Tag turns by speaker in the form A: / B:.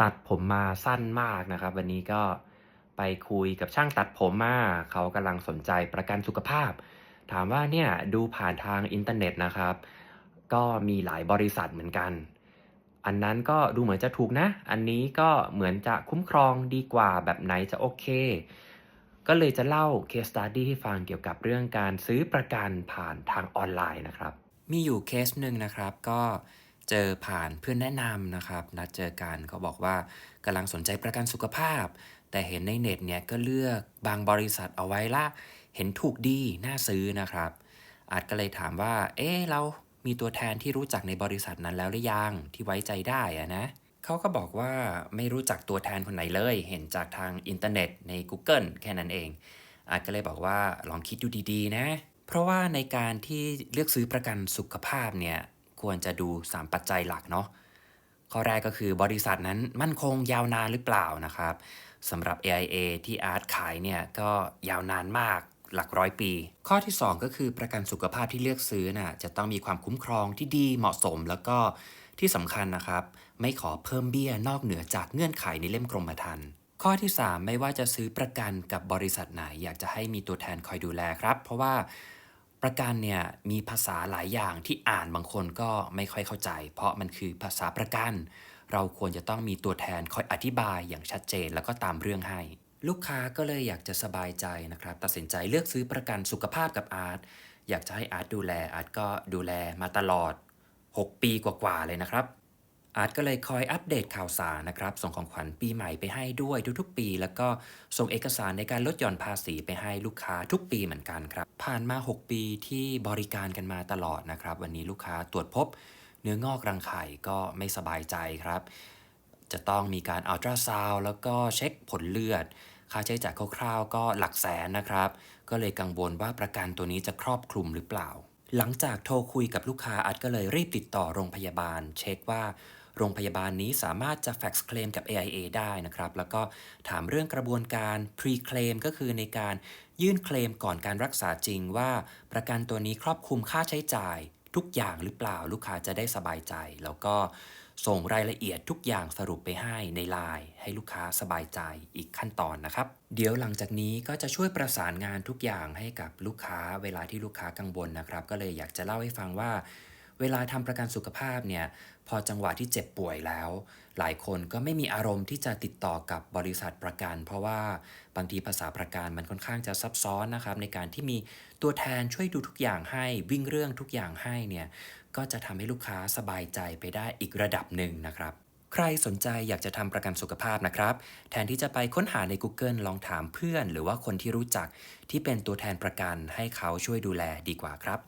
A: ตัดผมมาสั้นมากนะครับ วันนี้ก็ไปคุยกับช่างตัดผมมาเขากำลังสนใจประกันสุขภาพ ถามว่าเนี่ยดูผ่านทางอินเทอร์เน็ตนะครับ ก็มีหลายบริษัทเหมือนกัน อันนั้นก็ดูเหมือนจะถูกนะ อันนี้ก็เหมือนจะคุ้มครองดีกว่าแบบไหนจะโอเค ก็เลยจะเล่า case study ให้ฟังเกี่ยวกับเรื่องการซื้อประกันผ่านทางออนไลน์นะครับ มีอยู่เคสหนึ่งนะครับก็ เจอผ่านเพื่อนแนะนำนะครับ นัดเจอกันเขาบอกว่ากำลังสนใจประกันสุขภาพ แต่เห็นในเน็ตเนี่ยก็เลือกบางบริษัทเอาไว้ละ เห็นถูกดีน่าซื้อนะครับ อาจก็เลยถามว่า เอ๊เรามีตัวแทนที่รู้จักในบริษัทนั้นแล้วหรือยังที่ไว้ใจได้อะนะเขาก็บอกว่าไม่รู้จักตัวแทนคนไหนเลย เห็นจากทางอินเทอร์เน็ตใน Google แค่นั้นเอง อาจก็เลยบอกว่าลองคิดดูดีๆ นะ เพราะว่าในการที่เลือกซื้อประกันสุขภาพเนี่ย ควรจะดู 3 ปัจจัยหลักเนาะข้อแรกก็คือบริษัทนั้นมั่นคงยาวนานหรือเปล่านะครับสำหรับ AIA ที่อาร์ตขายเนี่ยก็ยาวนานมากหลักร้อยปี ข้อที่ 2 ก็คือประกันสุขภาพที่เลือกซื้อน่ะจะต้องมีความคุ้มครองที่ดีเหมาะสมแล้วก็ที่สำคัญนะครับ ไม่ขอเพิ่มเบี้ยนอกเหนือจากเงื่อนไขในเล่มกรมธรรม์ข้อที่ 3 ไม่ว่าจะซื้อประกันกับบริษัทไหน อยากจะให้มีตัวแทนคอยดูแลครับ เพราะว่า ประกันเนี่ยมีภาษาหลายอย่างที่อ่านบางคนก็ไม่ค่อยเข้าใจ เพราะมันคือภาษาประกัน เราควรจะต้องมีตัวแทนคอยอธิบายอย่างชัดเจนแล้วก็ตามเรื่องให้ ลูกค้าก็เลยอยากจะสบายใจนะครับ ตัดสินใจเลือกซื้อประกันสุขภาพกับอาร์ตอยากจะให้อาร์ตดูแลอาร์ตก็ดูแลมาตลอด 6 ปีกว่าๆเลยนะครับ อาร์ตก็เลยคอยอัปเดตข่าวสารนะครับ ส่งของขวัญปีใหม่ไปให้ด้วยทุกๆ ปี แล้วก็ส่งเอกสารในการลดหย่อนภาษีไปให้ลูกค้าทุกปีเหมือนกันครับ ผ่านมา 6 ปีที่บริการกันมาตลอดนะครับ วันนี้ลูกค้าตรวจพบ เนื้องอกรังไข่ก็ไม่สบายใจครับ จะต้องมีการอัลตราซาวแล้วก็เช็คผลเลือด ค่าใช้จ่ายคร่าวๆก็หลักแสนนะครับ ก็เลยกังวลว่าประกันตัวนี้จะครอบคลุมหรือเปล่า หลังจากโทรคุยกับลูกค้าอัดก็เลยรีบติดต่อโรงพยาบาล เช็คว่าโรงพยาบาลนี้สามารถจะแฟกซ์เคลมกับ AIA ได้นะครับ แล้วก็ถามเรื่องกระบวนการ pre-claim ก็คือในการยื่นเคลมก่อนการรักษาจริงว่า ประกันตัวนี้ครอบคลุมค่าใช้จ่ายทุกอย่างหรือเปล่าลูกค้าจะได้สบายใจ แล้วก็ ส่งรายละเอียดทุกอย่างสรุปไปให้ในไลน์ให้ลูกค้าสบายใจอีกขั้นตอนนะครับ เดี๋ยวหลังจากนี้ก็จะช่วยประสานงานทุกอย่างให้กับลูกค้าเวลาที่ลูกค้ากังวลนะครับ ก็เลยอยากจะเล่าให้ฟังว่า เวลาทำประกันสุขภาพเนี่ยพอจังหวะที่เจ็บป่วยแล้ว หลายคนก็ไม่มีอารมณ์ที่จะติดต่อกับบริษัทประกัน เพราะว่าบางทีภาษาประกันมันค่อนข้างจะซับซ้อนนะครับ ในการที่มีตัวแทนช่วยดูทุกอย่างให้วิ่งเรื่องทุกอย่างให้เนี่ยก็จะทำให้ลูกค้าสบายใจไปได้อีกระดับหนึ่งนะครับใครสนใจอยากจะทำประกันสุขภาพนะครับ แทนที่จะไปค้นหาใน Google ลองถามเพื่อน หรือว่าคนที่รู้จักที่เป็นตัวแทนประกันให้เขาช่วยดูแลดีกว่าครับ